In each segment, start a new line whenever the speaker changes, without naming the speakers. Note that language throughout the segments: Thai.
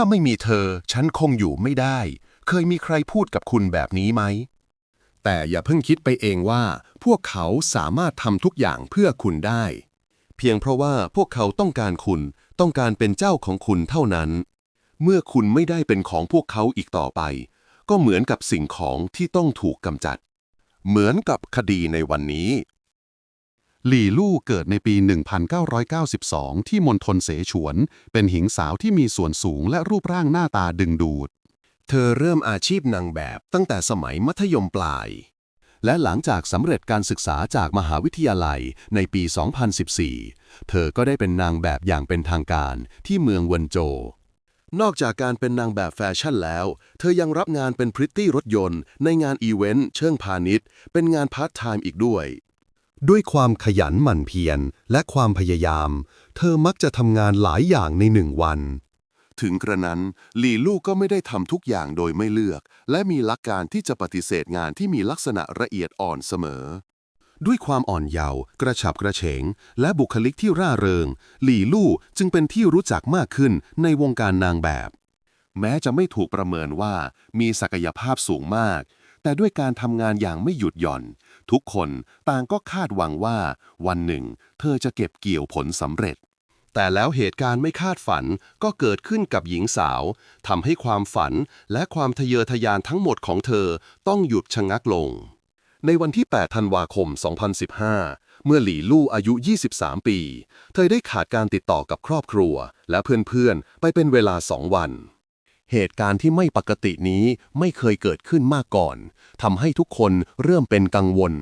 ถ้าไม่มีเธอ ฉันคงอยู่ไม่ได้ เคยมีใครพูดกับคุณแบบนี้ไหม แต่อย่าเพิ่งคิดไปเองว่า พวกเขาสามารถทำทุกอย่างเพื่อคุณได้ เพียงเพราะว่าพวกเขาต้องการคุณ ต้องการเป็นเจ้าของคุณเท่านั้น เมื่อคุณไม่ได้เป็นของพวกเขาอีกต่อไป ก็เหมือนกับสิ่งของที่ต้องถูกกำจัด เหมือนกับคดีในวันนี้ หลี่ลู่เกิดในปี 1992 ที่มณฑลเสฉวน เป็นหญิงสาวที่มีส่วนสูงและรูปร่างหน้าตาดึงดูด เธอเริ่มอาชีพนางแบบตั้งแต่สมัยมัธยมปลาย และหลังจากสำเร็จการศึกษาจากมหาวิทยาลัยในปี 2014 เธอก็ได้เป็นนางแบบอย่างเป็นทางการที่เมืองเวนโจนอกจากการเป็นนางแบบแฟชั่นแล้ว เธอยังรับงานเป็นพริตตี้รถยนต์ ในงานอีเวนต์เชิงพาณิชย์ เป็นงานพาร์ทไทม์อีกด้วย ด้วยความขยันหมั่นเพียรและความพยายาม เธอมักจะทำงานหลายอย่างในหนึ่งวัน ถึงกระนั้นหลีลู่ก็ไม่ได้ทำทุกอย่างโดยไม่เลือก และมีหลักการที่จะปฏิเสธงานที่มีลักษณะละเอียดอ่อนเสมอ ด้วยความอ่อนเยาว์กระฉับกระเฉง และบุคลิกที่ร่าเริง หลี่ลู่จึงเป็นที่รู้จักมากขึ้นในวงการนางแบบ แม้จะไม่ถูกประเมินว่ามีศักยภาพสูงมาก แต่ด้วยการทำงานอย่างไม่หยุดหย่อน ทุกคนต่างก็คาดหวังว่า วันหนึ่ง เธอจะเก็บเกี่ยวผลสำเร็จ แต่แล้วเหตุการณ์ไม่คาดฝันก็เกิดขึ้นกับหญิงสาวทำให้ความฝันและความทะเยอทะยานทั้งหมดของเธอต้องหยุดชะงักลง ในวันที่ 8 ธันวาคม 2015 เมื่อหลี่ลู่อายุ 23 ปี เธอได้ขาดการติดต่อกับครอบครัว และเพื่อนๆ ไปเป็นเวลาสองวัน เหตุการณ์ที่ไม่ปกตินี้ไม่เคยเกิดขึ้นมาก่อนทำให้ทุกคนเริ่มเป็นกังวล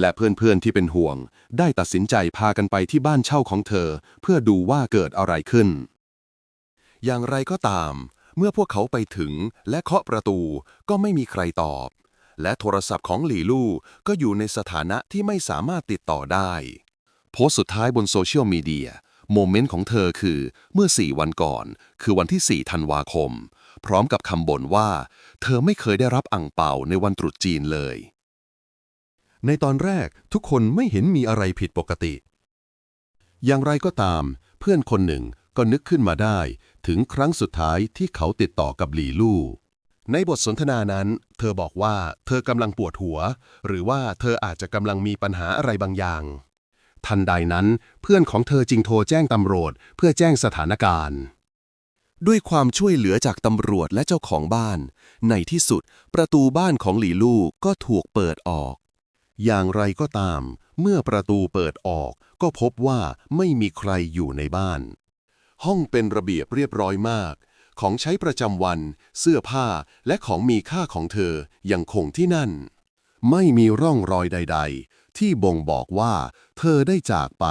และเพื่อนๆที่เป็นห่วง ได้ตัดสินใจพากันไปที่บ้านเช่าของเธอ เพื่อดูว่าเกิดอะไรขึ้น อย่างไรก็ตาม เมื่อพวกเขาไปถึงและเคาะประตูก็ไม่มีใครตอบ และโทรศัพท์ของหลี่ลู่ก็อยู่ในสถานะที่ไม่สามารถติดต่อได้ โพสต์สุดท้ายบนโซเชียลมีเดีย โมเมนต์ของเธอคือเมื่อ 4 วันก่อน คือวันที่ 4 ธันวาคม พร้อมกับคำบ่นว่า เธอไม่เคยได้รับอั่งเปาในวันตรุษจีนเลย ในตอนแรกทุกคนไม่เห็นมีอะไรผิดปกติ อย่างไรก็ตาม เพื่อนคนหนึ่งก็นึกขึ้นมาได้ ถึงครั้งสุดท้ายที่เขาติดต่อกับหลี่ลู่ในบทสนทนานั้น เธอบอกว่าเธอกำลังปวดหัว หรือว่าเธออาจจะกำลังมีปัญหาอะไรบางอย่าง ทันใดนั้น เพื่อนของเธอจึงโทรแจ้งตำรวจ เพื่อแจ้งสถานการณ์ ด้วยความช่วยเหลือจากตำรวจและเจ้าของบ้าน ในที่สุด ประตูบ้านของหลี่ลู่ก็ถูกเปิดออก อย่างไรก็ตาม เมื่อประตูเปิดออกก็พบว่าไม่มีใครอยู่ในบ้าน ห้องเป็นระเบียบเรียบร้อยมาก ของใช้ประจำวัน เสื้อผ้าและของมีค่าของเธอยังคงที่นั่น ไม่มีร่องรอยใด ๆ ที่บ่งบอกว่า เธอได้จากไป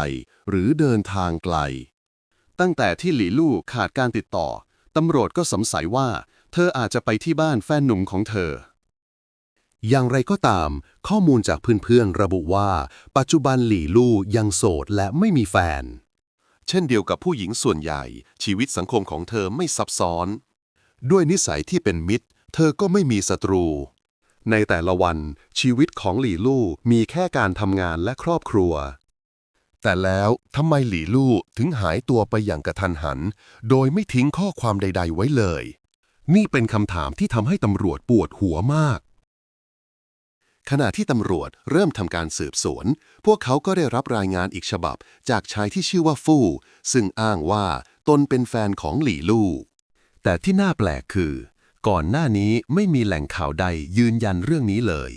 หรือเดินทางไกล ตั้งแต่ที่หลี่ลู่ขาดการติดต่อ ตำรวจก็สงสัยว่า เธออาจจะไปที่บ้านแฟนหนุ่มของเธอ อย่างไรก็ตาม ข้อมูลจากเพื่อนๆระบุว่า ปัจจุบันหลี่ลู่ยังโสดและไม่มีแฟน เช่นเดียวกับผู้หญิงส่วนใหญ่ ชีวิตสังคมของเธอไม่ซับซ้อน ด้วยนิสัยที่เป็นมิตร เธอก็ไม่มีศัตรู ในแต่ละวันชีวิตของหลี่ลู่มีแค่การทำงานและครอบครัว แต่แล้วทำไมหลี่ลู่ถึงหายตัวไปอย่างกระทันหัน โดยไม่ทิ้งข้อความใด ๆ ไว้เลย นี่เป็นคำถามที่ทำให้ตำรวจปวดหัวมากขณะที่ตำรวจเริ่มทำการสืบสวน พวกเขาก็ได้รับรายงานอีกฉบับ จากชายที่ชื่อว่าฟู่ซึ่งอ้างว่าตนเป็นแฟนของหลี่ลู่ แต่ที่น่าแปลกคือ ก่อนหน้านี้ไม่มีแหล่งข่าวใดยืนยันเรื่องนี้เลย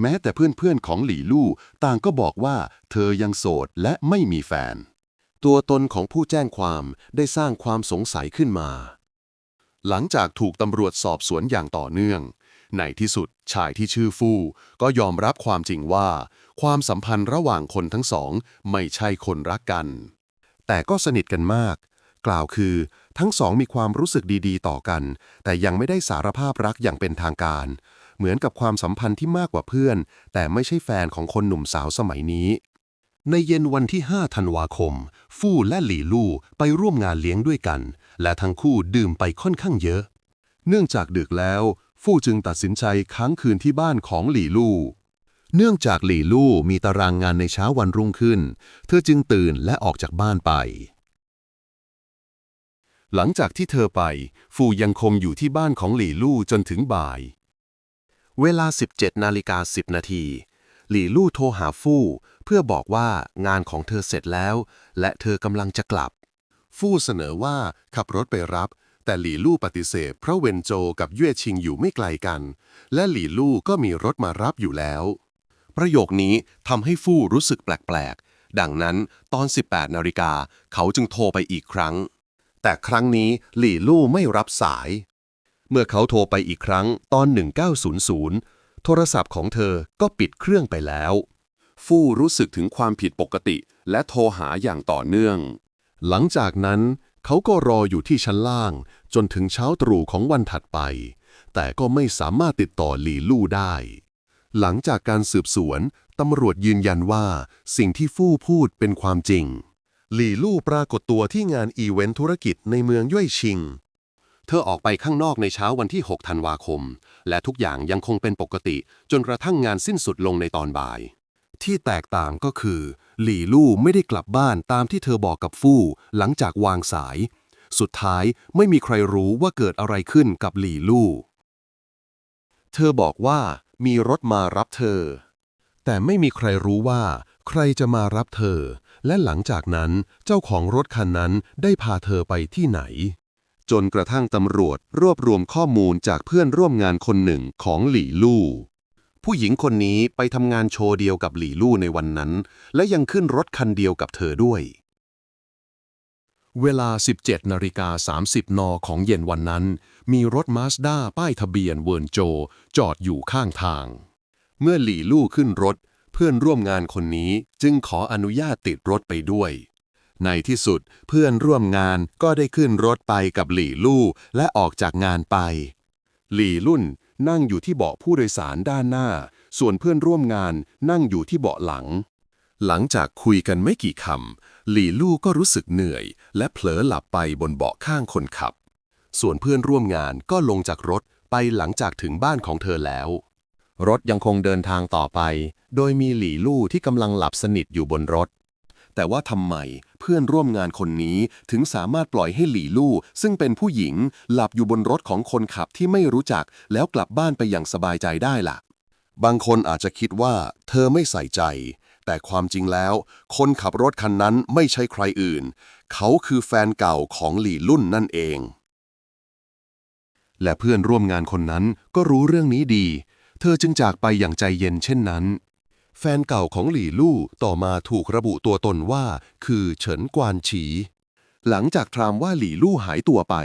แม้แต่เพื่อนๆของหลี่ลู่ต่างก็บอกว่า เธอยังโสดและไม่มีแฟน ตัวตนของผู้แจ้งความได้สร้างความสงสัยขึ้นมา หลังจากถูกตำรวจสอบสวนอย่างต่อเนื่อง ในที่สุดชายที่ชื่อฟู่ก็ยอมรับความจริงว่า ความสัมพันธ์ระหว่างคนทั้งสอง ไม่ใช่คนรักกัน แต่ก็สนิทกันมาก กล่าวคือ ทั้งสองมีความรู้สึกดีๆ ต่อกัน แต่ยังไม่ได้สารภาพรักอย่างเป็นทางการ เหมือนกับความสัมพันธ์ที่มากกว่าเพื่อน แต่ไม่ใช่แฟนของคนหนุ่มสาวสมัยนี้ ในเย็นวันที่ 5 ธันวาคม ฟู่และหลี่ลู่ไปร่วมงานเลี้ยงด้วยกัน และทั้งคู่ดื่มไปค่อนข้างเยอะ เนื่องจากดึกแล้ว ฟู่จึงตัดสินใจค้างคืนที่บ้านของหลี่ลู่เนื่องจากหลี่ลู่มีตารางงานในเช้าวันรุ่งขึ้น เธอจึงตื่นและออกจากบ้านไป หลังจากที่เธอไป ฟูยังคงอยู่ที่บ้านของหลี่ลู่จนถึงบ่าย เวลา 17นาฬิกา10 นาที หลี่ลู่โทรหาฟู่เพื่อบอกว่างานของเธอเสร็จแล้ว และเธอกำลังจะกลับ ฟู่เสนอว่าขับรถไปรับ แต่หลี่ลู่ปฏิเสธเพราะเวนโจกับเย่ชิงอยู่ไม่ไกลกัน และหลี่ลู่ก็มีรถมารับอยู่แล้ว ประโยคนี้ทำให้ฟู่รู้สึกแปลกๆ ดังนั้นตอน 18นาฬิกาเขาจึงโทรไปอีกครั้ง แต่ครั้งนี้หลี่ลู่ไม่รับสาย เมื่อเขาโทรไปอีกครั้งตอน 1900 โทรศัพท์ของเธอก็ปิดเครื่องไปแล้ว ฟู่รู้สึกถึงความผิดปกติ และโทรหาอย่างต่อเนื่อง หลังจากนั้น เขาก็รออยู่ที่ชั้นล่าง จนถึงเช้าตรู่ของวันถัดไป แต่ก็ไม่สามารถติดต่อหลี่ลู่ได้ หลังจากการสืบสวนตำรวจยืนยันว่า สิ่งที่ฟู่พูดเป็นความจริง หลี่ลู่ปรากฏตัวที่งานอีเวนต์ธุรกิจในเมืองย่วยชิง เธอออกไปข้างนอกในเช้าวันที่ 6 ธันวาคม และทุกอย่างยังคงเป็นปกติ จนกระทั่งงานสิ้นสุดลงในตอนบ่าย ที่แตกต่างก็คือ หลี่ลู่ไม่ได้กลับบ้านตามที่เธอบอกกับฟู่หลังจากวางสาย สุดท้ายไม่มีใครรู้ว่าเกิดอะไรขึ้นกับหลี่ลู่ เธอบอกว่ามีรถมารับเธอ แต่ไม่มีใครรู้ว่า ใครจะมารับเธอ และหลังจากนั้นเจ้าของรถคันนั้นได้พาเธอไปที่ไหน จนกระทั่งตำรวจรวบรวมข้อมูลจากเพื่อนร่วมงานคนหนึ่งของหลี่ลู่ผู้หญิงคนนี้ไปทำงานโชว์เดียวกับหลี่ลู่ในวันนั้น และยังขึ้นรถคันเดียวกับเธอด้วย เวลา 17นาฬิกา30 น ของเย็นวันนั้น มีรถมาสด้าป้ายทะเบียนเวิร์นโจ จอดอยู่ข้างทาง เมื่อหลี่ลู่ขึ้นรถ เพื่อนร่วมงานคนนี้จึงขออนุญาตติดรถไปด้วย ในที่สุดเพื่อนร่วมงานก็ได้ขึ้นรถไปกับหลี่ลู่และออกจากงานไป หลี่ลุ่นนั่งอยู่ที่เบาะผู้โดยสารด้านหน้า ส่วนเพื่อนร่วมงานนั่งอยู่ที่เบาะหลัง หลังจากคุยกันไม่กี่คำหลี่ลู่ก็รู้สึกเหนื่อย และเผลอหลับไปบนเบาะข้างคนขับ ส่วนเพื่อนร่วมงานก็ลงจากรถไปหลังจากถึงบ้านของเธอแล้ว รถยังคงเดินทางต่อไป โดยมีหลี่ลู่ที่กำลังหลับสนิทอยู่บนรถ แต่ว่าทำไมเพื่อนร่วมงานคนนี้ถึงสามารถปล่อยให้หลี่ลู่ซึ่งเป็นผู้หญิงหลับอยู่บนรถของคนขับที่ไม่รู้จัก แล้วกลับบ้านไปอย่างสบายใจได้ล่ะ บางคนอาจจะคิดว่าเธอไม่ใส่ใจ แต่ความจริงแล้ว คนขับรถคันนั้นไม่ใช่ใครอื่น เขาคือแฟนเก่าของหลี่ลุ่นนั่นเอง และเพื่อนร่วมงานคนนั้นก็รู้เรื่องนี้ดี เธอจึงจากไปอย่างใจเย็นเช่นนั้น แฟนเก่าของหลี่ลู่ต่อมาถูกระบุตัวตนว่า คือเฉินกวานฉี หลังจากทรามว่าหลี่ลู่หายตัวไป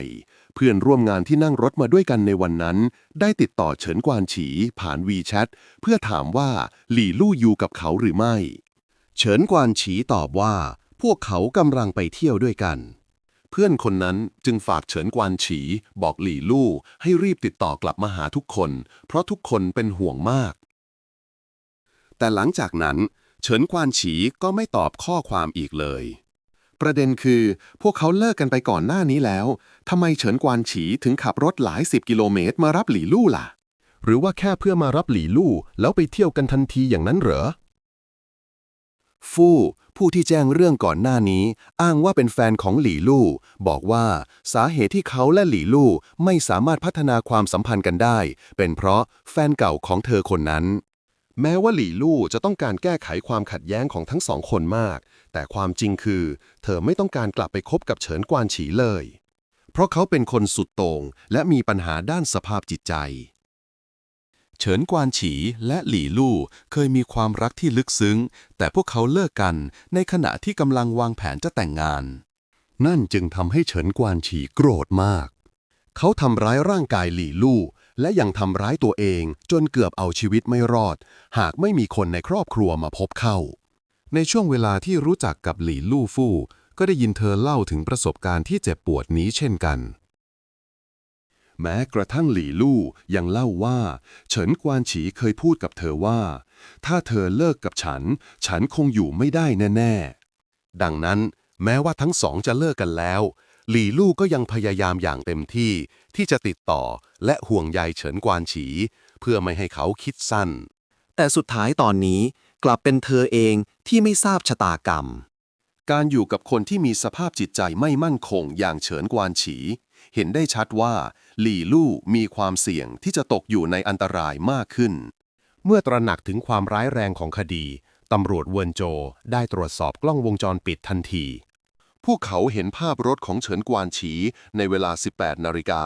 เพื่อนร่วมงานที่นั่งรถมาด้วยกันในวันนั้น ได้ติดต่อเฉินกวานฉี ผ่านวีแชทเพื่อถามว่าหลี่ลู่อยู่กับเขาหรือไม่ เฉินกวานฉีตอบว่า พวกเขากำลังไปเที่ยวด้วยกัน เพื่อนคนนั้นจึงฝากเฉินกวานฉี บอกหลี่ลู่ให้รีบติดต่อกลับมาหาทุกคน เพราะทุกคนเป็นห่วงมาก แต่หลังจากนั้นเฉินกวานฉีก็ไม่ตอบข้อความอีกเลย ประเด็นคือพวกเขาเลิกกันไปก่อนหน้านี้แล้วทำไมเฉินกวานฉีถึงขับรถหลายสิบกิโลเมตรมารับหลี่ลู่ล่ะ หรือว่าแค่เพื่อมารับหลี่ลู่แล้วไปเที่ยวกันทันทีอย่างนั้นเหรอ ฟู่ผู้ที่แจ้งเรื่องก่อนหน้านี้ อ้างว่าเป็นแฟนของหลี่ลู่ บอกว่าสาเหตุที่เขาและหลี่ลู่ไม่สามารถพัฒนาความสัมพันธ์กันได้ เป็นเพราะแฟนเก่าของเธอคนนั้น แม้ว่าหลี่ลู่จะต้องการแก้ไขความขัดแย้งของทั้งสองคนมาก แต่ความจริงคือ เธอไม่ต้องการกลับไปคบกับเฉินกวานฉีเลย เพราะเขาเป็นคนสุดโต่งและมีปัญหาด้านสภาพจิตใจ เฉินกวานฉีและหลี่ลู่เคยมีความรักที่ลึกซึ้ง แต่พวกเขาเลิกกันในขณะที่กำลังวางแผนจะแต่งงาน นั่นจึงทำให้เฉินกวานฉีโกรธมาก เขาทำร้ายร่างกายหลี่ลู่และยังทำร้ายตัวเองจนเกือบเอาชีวิตไม่รอด หากไม่มีคนในครอบครัวมาพบเข้า ในช่วงเวลาที่รู้จักกับหลี่ลู่ฟู่ก็ได้ยินเธอเล่าถึงประสบการณ์ที่เจ็บปวดนี้เช่นกัน แม้กระทั่งหลี่ลู่ยังเล่าว่า เฉินกวานฉีเคยพูดกับเธอว่า ถ้าเธอเลิกกับฉัน ฉันคงอยู่ไม่ได้แน่ ๆ ดังนั้นแม้ว่าทั้งสองจะเลิกกันแล้ว หลี่ลู่ก็ยังพยายามอย่างเต็มที่ที่จะติดต่อและห่วงใยเฉินกวานฉี เพื่อไม่ให้เขาคิดสั้น
แต่สุดท้ายตอนนี้กลับเป็นเธอเองที่ไม่ทราบชะตากรรม
การอยู่กับคนที่มีสภาพจิตใจไม่มั่นคงอย่างเฉินกวานฉี เห็นได้ชัดว่า หลี่ลู่มีความเสี่ยงที่จะตกอยู่ในอันตรายมากขึ้น
เมื่อตระหนักถึงความร้ายแรงของคดีตำรวจเวินโจได้ตรวจสอบกล้องวงจรปิดทันที
พวกเขาเห็นภาพรถของเฉินกวานฉีในเวลา 18นาฬิกา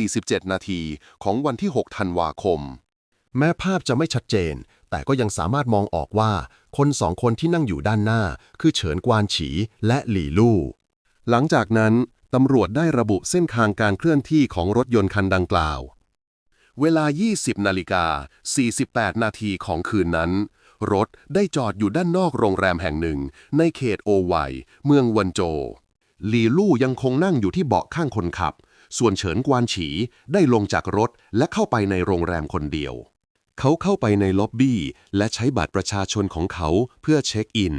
47 นาทีของวันที่ 6 ธันวาคม
แม้ภาพจะไม่ชัดเจน แต่ก็ยังสามารถมองออกว่า คนสองคนที่นั่งอยู่ด้านหน้า คือเฉินกวานฉีและหลี่ลู่
หลังจากนั้น ตำรวจได้ระบุเส้นทางการเคลื่อนที่ของรถยนต์คันดังกล่าว เวลา 20 นาฬิกา 48 นาทีของคืนนั้น รถได้จอดอยู่ด้านนอกโรงแรมแห่งหนึ่ง ในเขตโอไวเมืองวันโจ ลีลู่ยังคงนั่งอยู่ที่เบาะข้างคนขับ ส่วนเฉินกวานฉีได้ลงจากรถและเข้าไปในโรงแรมคนเดียว เขาเข้าไปในล็อบบี้และใช้บัตรประชาชนของเขาเพื่อเช็คอิน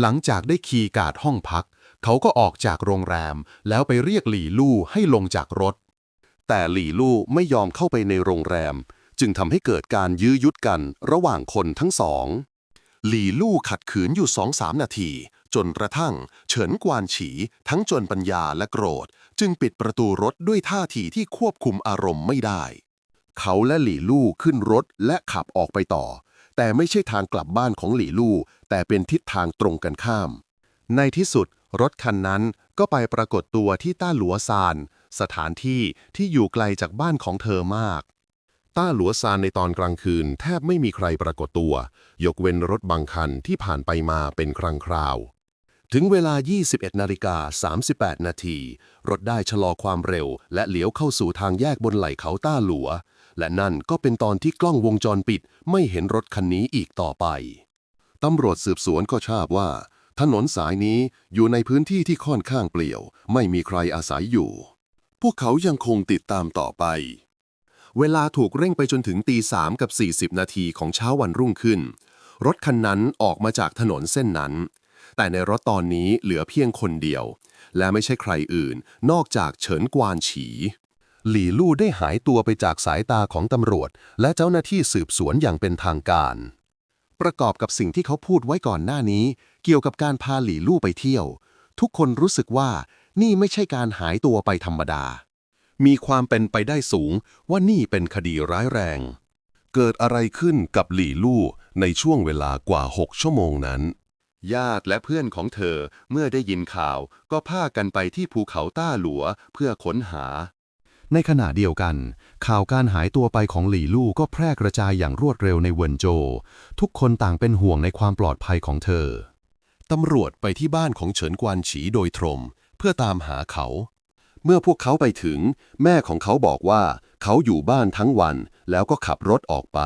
หลังจากได้คีย์การ์ดห้องพัก เขาก็ออกจากโรงแรม แล้วไปเรียกหลี่ลู่ให้ลงจากรถ
แต่หลี่ลู่ไม่ยอมเข้าไปในโรงแรม จึงทำให้เกิดการยื้อยุดกันระหว่างคนทั้งสอง หลี่ลู่ขัดขืนอยู่สองสามนาที จนกระทั่ง เฉินกวานฉี ทั้งจนปัญญาและโกรธ จึงปิดประตูรถด้วยท่าทีที่ควบคุมอารมณ์ไม่ได้ เขาและหลี่ลู่ขึ้นรถและขับออกไปต่อ แต่ไม่ใช่ทางกลับบ้านของหลี่ลู่แต่เป็นทิศทางตรงกันข้าม
ในที่สุด รถคันนั้นก็ไปปรากฏตัวที่ต้าหลัวซาน สถานที่ที่อยู่ไกลจากบ้านของเธอมาก
ต้าหลัวซานในตอนกลางคืน แทบไม่มีใครปรากฏตัว ยกเว้นรถบางคันที่ผ่านไปมาเป็นครั้งคราว ถึงเวลา 21นาฬิกา38 นาที รถได้ชะลอความเร็ว และเลี้ยวเข้าสู่ทางแยกบนไหล่เขาต้าหลัว และนั่นก็เป็นตอนที่กล้องวงจรปิด ไม่เห็นรถคันนี้อีกต่อไปตำรวจสืบสวนก็ทราบว่า ถนนสายนี้อยู่ในพื้นที่ที่ค่อนข้างเปลี่ยว ไม่มีใครอาศัยอยู่ พวกเขายังคงติดตามต่อไป เวลาถูกเร่งไปจนถึงตีสามกับ 40 นาทีของเช้าวันรุ่งขึ้น รถคันนั้นออกมาจากถนนเส้นนั้น แต่ในรถตอนนี้เหลือเพียงคนเดียว และไม่ใช่ใครอื่น นอกจากเฉินกวานฉี หลี่ลู่ได้หายตัวไปจากสายตาของตำรวจ และเจ้าหน้าที่สืบสวนอย่างเป็นทางการ ประกอบกับสิ่งที่เขาพูดไว้ก่อนหน้านี้ เกี่ยวกับการพาหลี่ลู่ไปเที่ยว ทุกคนรู้สึกว่านี่ไม่ใช่การหายตัวไปธรรมดา มีความเป็นไปได้สูงว่านี่เป็นคดีร้ายแรง เกิดอะไรขึ้นกับหลี่ลู่ในช่วงเวลากว่า 6 ชั่วโมงนั้น ญาติและเพื่อนของเธอเมื่อได้ยินข่าวก็พากันไปที่ภูเขาต้าหลัวเพื่อค้นหา
ในขณะเดียวกัน ข่าวการหายตัวไปของหลี่ลู่ก็แพร่กระจายอย่างรวดเร็วในเวินโจ ทุกคนต่างเป็นห่วงในความปลอดภัยของเธอ
ตำรวจไปที่บ้านของเฉินกวานฉีโดยตรงเพื่อตามหาเขา เมื่อพวกเขาไปถึง แม่ของเขาบอกว่า เขาอยู่บ้านทั้งวันแล้วก็ขับรถออกไป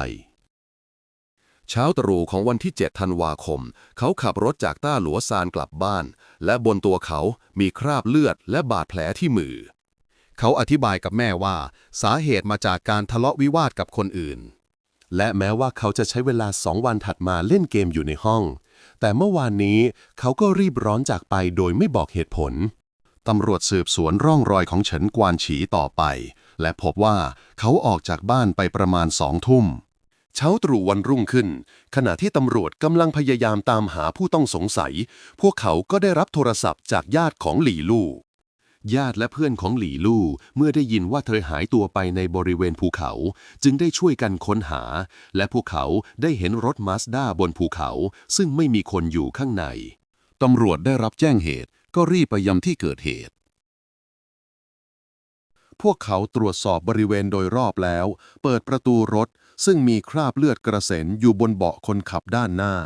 เช้าตรู่ของวันที่ 7 ธันวาคม เขาขับรถจากต้าหลัวซานกลับบ้าน และบนตัวเขามีคราบเลือดและบาดแผลที่มือ เขาอธิบายกับแม่ว่าสาเหตุมาจากการทะเลาะวิวาทกับคนอื่น และแม้ว่าเขาจะใช้เวลาสองวันถัดมาเล่นเกมอยู่ในห้อง แต่เมื่อวานนี้เขาก็รีบร้อนจากไปโดยไม่บอกเหตุผลตำรวจสืบสวนร่องรอยของเฉินกวานฉีต่อไป และพบว่าเขาออกจากบ้านไปประมาณสองทุ่ม เช้าตรู่วันรุ่งขึ้น ขณะที่ตำรวจกำลังพยายามตามหาผู้ต้องสงสัย พวกเขาก็ได้รับโทรศัพท์จากญาติของหลี่ลู่ ญาติและเพื่อนของหลี่ลู่เมื่อได้ยินว่าเธอหายตัวไปในบริเวณภูเขา จึงได้ช่วยกันค้นหา และพวกเขาได้เห็นรถมาสด้าบนภูเขา ซึ่งไม่มีคนอยู่ข้างใน ตำรวจได้รับแจ้งเหตุก็รีบไปยังที่เกิดเหตุ พวกเขาตรวจสอบบริเวณโดยรอบแล้ว เปิดประตูรถ ซึ่งมีคราบเลือดกระเซ็นอยู่บนเบาะคนขับด้านหน้า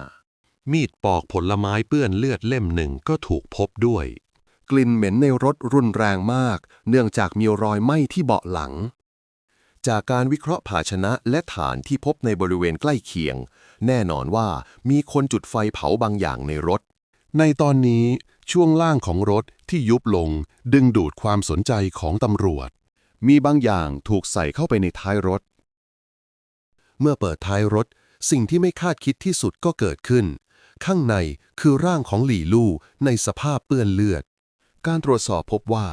มีดปอกผลไม้เปื้อนเลือดเล่มหนึ่งก็ถูกพบด้วย
กลิ่นเหม็นในรถรุนแรงมาก เนื่องจากมีรอยไหม้ที่เบาะหลัง จากการวิเคราะห์ภาชนะและฐานที่พบในบริเวณใกล้เคียง แน่นอนว่ามีคนจุดไฟเผาบางอย่างในรถ ในตอนนี้ช่วงล่างของรถที่ยุบลง ดึงดูดความสนใจของตำรวจ มีบางอย่างถูกใส่เข้าไปในท้ายรถ เมื่อเปิดท้ายรถ สิ่งที่ไม่คาดคิดที่สุดก็เกิดขึ้น ข้างในคือร่างของหลี่ลู่ในสภาพเปื้อนเลือด การตรวจสอบพบว่า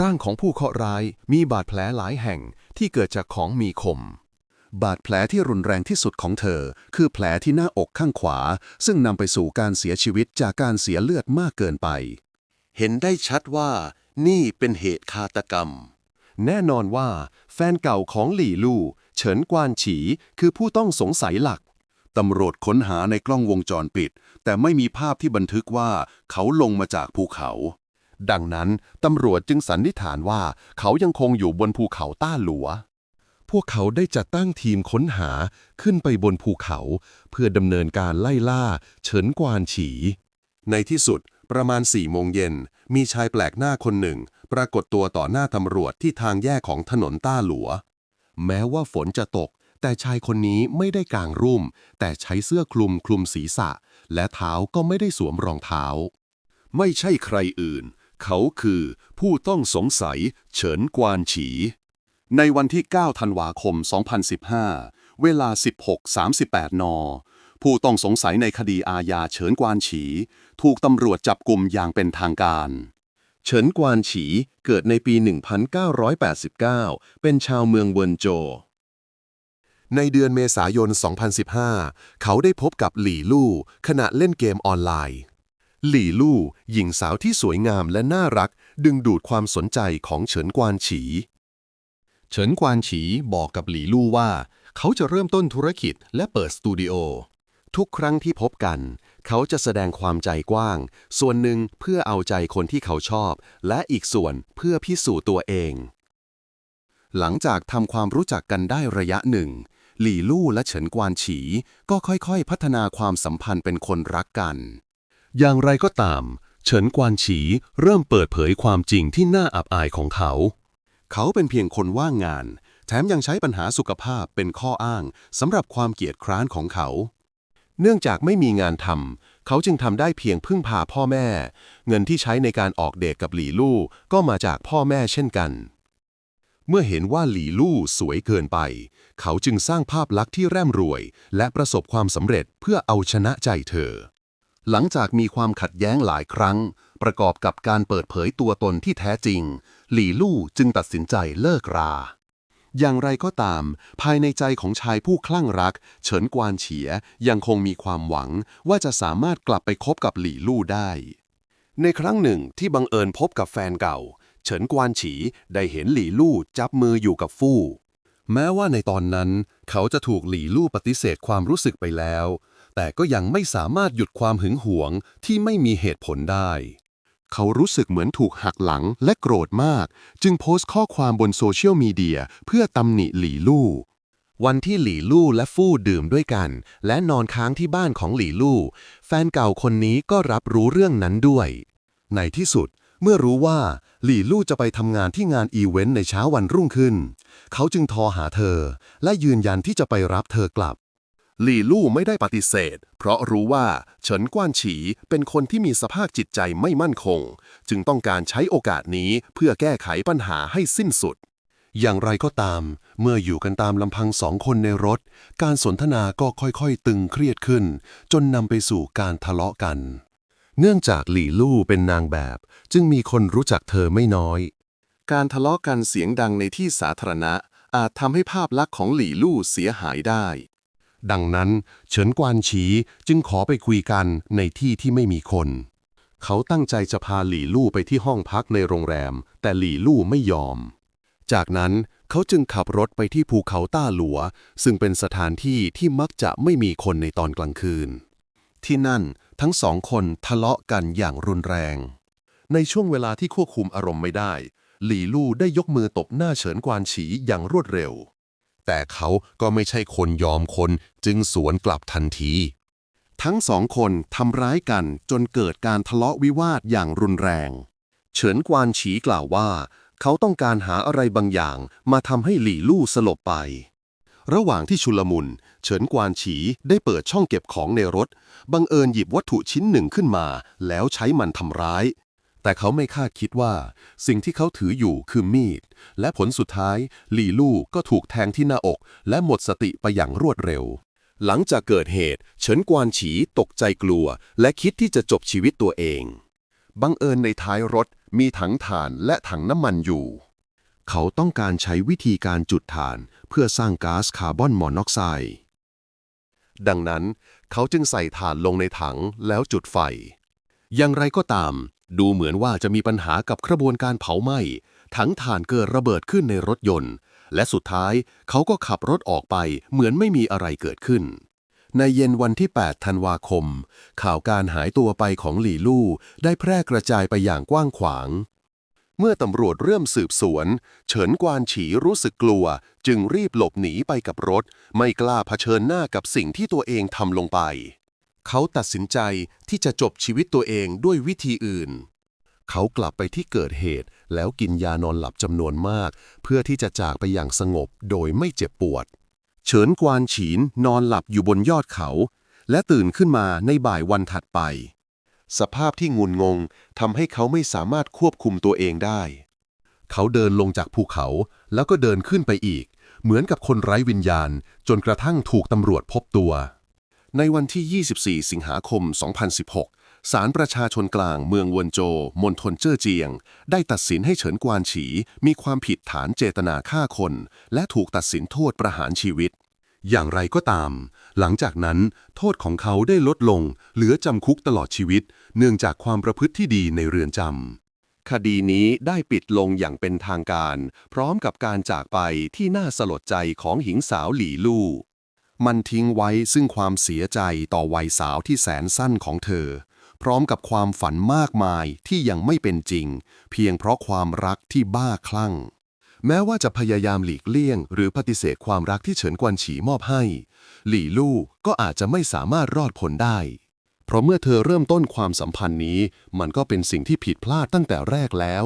ร่างของผู้เคราะห์ร้ายมีบาดแผลหลายแห่งที่เกิดจากของมีคม บาดแผลที่รุนแรงที่สุดของเธอ คือแผลที่หน้าอกข้างขวา ซึ่งนำไปสู่การเสียชีวิตจากการเสียเลือดมากเกินไป เห็นได้ชัดว่านี่เป็นเหตุฆาตกรรม แน่นอนว่า แฟนเก่าของหลี่ลู่เฉินกวานฉีคือผู้ต้องสงสัยหลักตำรวจค้นหาในกล้องวงจรปิด แต่ไม่มีภาพที่บันทึกว่าเขาลงมาจากภูเขา ดังนั้นตำรวจจึงสันนิษฐานว่าเขายังคงอยู่บนภูเขาต้าหลัว พวกเขาได้จัดตั้งทีมค้นหาขึ้นไปบนภูเขา เพื่อดำเนินการไล่ล่า เฉินกวานฉี ในที่สุดประมาณ4โมงเย็น มีชายแปลกหน้าคนหนึ่ง ปรากฏตัวต่อหน้าตำรวจที่ทางแยกของถนนต้าหลัว แม้ว่าฝนจะตก แต่ชายคนนี้ไม่ได้กางร่ม แต่ใช้เสื้อคลุมคลุมศีรษะ และเท้าก็ไม่ได้สวมรองเท้า ไม่ใช่ใครอื่น เขาคือผู้ต้องสงสัยเฉินกวานฉี ในวันที่ 9 ธันวาคม 2015 เวลา 16.38 น ผู้ต้องสงสัยในคดีอาญาเฉินกวานฉี ถูกตำรวจจับกลุ่มอย่างเป็นทางการ เฉินกวานฉีเกิดในปี 1989 เป็นชาวเมืองเวินโจในเดือนเมษายน 2015 เขาได้พบกับหลี่ลู่ขณะเล่นเกมออนไลน์ หลี่ลู่หญิงสาวที่สวยงามและน่ารัก ดึงดูดความสนใจของเฉินกวานฉี
เฉินกวานฉีบอกกับหลี่ลู่ว่า เขาจะเริ่มต้นธุรกิจและเปิดสตูดิโอ
ทุกครั้งที่พบกัน เขาจะแสดงความใจกว้าง ส่วนหนึ่งเพื่อเอาใจคนที่เขาชอบ และอีกส่วนเพื่อพิสูจน์ตัวเอง หลังจากทำความรู้จักกันได้ระยะหนึ่งหลี่ลู่และเฉินกวานฉีก็ค่อยๆ พัฒนาความสัมพันธ์เป็นคนรักกัน อย่างไรก็ตาม เฉินกวานฉีเริ่มเปิดเผยความจริงที่น่าอับอายของเขา เขาเป็นเพียงคนว่างงาน แถมยังใช้ปัญหาสุขภาพเป็นข้ออ้างสำหรับความเกียจคร้านของเขา เนื่องจากไม่มีงานทำเขาจึงทำได้เพียงพึ่งพาพ่อแม่ เงินที่ใช้ในการออกเดทกับหลี่ลู่ก็มาจากพ่อแม่เช่นกันเมื่อเห็นว่าหลี่ลู่สวยเกินไป เขาจึงสร้างภาพลักษณ์ที่แร่ำรวย และประสบความสำเร็จเพื่อเอาชนะใจเธอ หลังจากมีความขัดแย้งหลายครั้ง ประกอบกับการเปิดเผยตัวตนที่แท้จริง หลี่ลู่จึงตัดสินใจเลิกรา อย่างไรก็ตาม ภายในใจของชายผู้คลั่งรัก เฉินกวานเฉียยังคงมีความหวังว่าจะสามารถกลับไปคบกับหลี่ลู่ได้ ในครั้งหนึ่งที่บังเอิญพบกับแฟนเก่า เฉินกวานฉีได้เห็นหลี่ลู่จับมืออยู่กับฟู่แม้ว่าในตอนนั้น เขาจะถูกหลี่ลู่ปฏิเสธความรู้สึกไปแล้ว แต่ก็ยังไม่สามารถหยุดความหึงหวงที่ไม่มีเหตุผลได้ เขารู้สึกเหมือนถูกหักหลังและโกรธมาก จึงโพสต์ข้อความบนโซเชียลมีเดียเพื่อตำหนิหลี่ลู่ วันที่หลี่ลู่และฟู่ดื่มด้วยกัน และนอนค้างที่บ้านของหลี่ลู่ แฟนเก่าคนนี้ก็รับรู้เรื่องนั้นด้วย ในที่สุดเมื่อรู้ว่าหลี่ลู่จะไปทำงานที่งานอีเวนต์ในเช้าวันรุ่งขึ้น เขาจึงโทรหาเธอ และยืนยันที่จะไปรับเธอกลับ หลี่ลู่ไม่ได้ปฏิเสธ เพราะรู้ว่าเฉินกว้านฉีเป็นคนที่มีสภาพจิตใจไม่มั่นคง จึงต้องการใช้โอกาสนี้เพื่อแก้ไขปัญหาให้สิ้นสุด อย่างไรก็ตาม เมื่ออยู่กันตามลำพังสองคนในรถ การสนทนาก็ค่อยๆ ตึงเครียดขึ้น จนนำไปสู่การทะเลาะกัน เนื่องจากหลี่ลู่เป็นนางแบบ จึงมีคนรู้จักเธอไม่น้อย การทะเลาะกันเสียงดังในที่สาธารณะอาจทำให้ภาพลักษณ์ของหลี่ลู่เสียหายได้ ดังนั้น เฉินกวานฉีจึงขอไปคุยกันในที่ที่ไม่มีคน เขาตั้งใจจะพาหลี่ลู่ไปที่ห้องพักในโรงแรม แต่หลี่ลู่ไม่ยอม จากนั้นเขาจึงขับรถไปที่ภูเขาต้าหลัว ซึ่งเป็นสถานที่ที่มักจะไม่มีคนในตอนกลางคืน ที่นั่นทั้งสองคนทะเลาะกันอย่างรุนแรง ในช่วงเวลาที่ควบคุมอารมณ์ไม่ได้ หลี่ลู่ได้ยกมือตบหน้าเฉินกวานฉีอย่างรวดเร็ว แต่เขาก็ไม่ใช่คนยอมคนจึงสวนกลับทันที ทั้งสองคนทำร้ายกันจนเกิดการทะเลาะวิวาทอย่างรุนแรง เฉินกวานฉีกล่าวว่า เขาต้องการหาอะไรบางอย่างมาทำให้หลี่ลู่สลบไประหว่างที่ชุลมุน เฉินกวานฉีได้เปิดช่องเก็บของในรถ บังเอิญหยิบวัตถุชิ้นหนึ่งขึ้นมา แล้วใช้มันทำร้าย แต่เขาไม่คาดคิดว่า สิ่งที่เขาถืออยู่คือมีด และผลสุดท้ายหลี่ลู่ก็ถูกแทงที่หน้าอก และหมดสติไปอย่างรวดเร็ว หลังจากเกิดเหตุ เฉินกวานฉีตกใจกลัว และคิดที่จะจบชีวิตตัวเอง บังเอิญในท้ายรถมีถังถ่านและถังน้ำมันอยู่
เขาต้องการใช้วิธีการจุดถ่าน เพื่อสร้างก๊าซคาร์บอนมอนอกไซด์
ดังนั้นเขาจึงใส่ถ่านลงในถังแล้วจุดไฟ อย่างไรก็ตาม ดูเหมือนว่าจะมีปัญหากับกระบวนการเผาไหม้ถังถ่านเกิดระเบิดขึ้นในรถยนต์ และสุดท้ายเขาก็ขับรถออกไปเหมือนไม่มีอะไรเกิดขึ้น ในเย็นวันที่ 8 ธันวาคม ข่าวการหายตัวไปของหลี่ลู่ได้แพร่กระจายไปอย่างกว้างขวาง เมื่อตำรวจเริ่มสืบสวน เฉินกวานฉีรู้สึกกลัว จึงรีบหลบหนีไปกับรถ ไม่กล้าเผชิญหน้ากับสิ่งที่ตัวเองทำลงไป เขาตัดสินใจที่จะจบชีวิตตัวเองด้วยวิธีอื่น เขากลับไปที่เกิดเหตุ แล้วกินยานอนหลับจำนวนมาก เพื่อที่จะจากไปอย่างสงบโดยไม่เจ็บปวด เฉินกวานฉีนนอนหลับอยู่บนยอดเขา และตื่นขึ้นมาในบ่ายวันถัดไป สภาพที่งุนงงทำให้เขาไม่สามารถควบคุมตัวเองได้ เขาเดินลงจากภูเขาแล้วก็เดินขึ้นไปอีก เหมือนกับคนไร้วิญญาณ จนกระทั่งถูกตำรวจพบตัว ในวันที่ 24 สิงหาคม 2016 ศาลประชาชนกลางเมืองวนโจ มณฑลเจ้อเจียง ได้ตัดสินให้เฉินกวานฉี มีความผิดฐานเจตนาฆ่าคน และถูกตัดสินโทษประหารชีวิต
อย่างไรก็ตาม หลังจากนั้นโทษของเขาได้ลดลง เหลือจำคุกตลอดชีวิต เนื่องจากความประพฤติที่ดีในเรือนจำ
คดีนี้ได้ปิดลงอย่างเป็นทางการ พร้อมกับการจากไปที่น่าสลดใจของหญิงสาวหลี่ลู่ มันทิ้งไว้ซึ่งความเสียใจต่อวัยสาวที่แสนสั้นของเธอ พร้อมกับความฝันมากมายที่ยังไม่เป็นจริง เพียงเพราะความรักที่บ้าคลั่ง แม้ว่าจะพยายามหลีกเลี่ยง หรือปฏิเสธความรักที่เฉินกวนฉีมอบให้ หลี่ลู่ก็อาจจะไม่สามารถรอดพ้นได้ เพราะเมื่อเธอเริ่มต้นความสัมพันธ์นี้ มันก็เป็นสิ่งที่ผิดพลาดตั้งแต่แรกแล้ว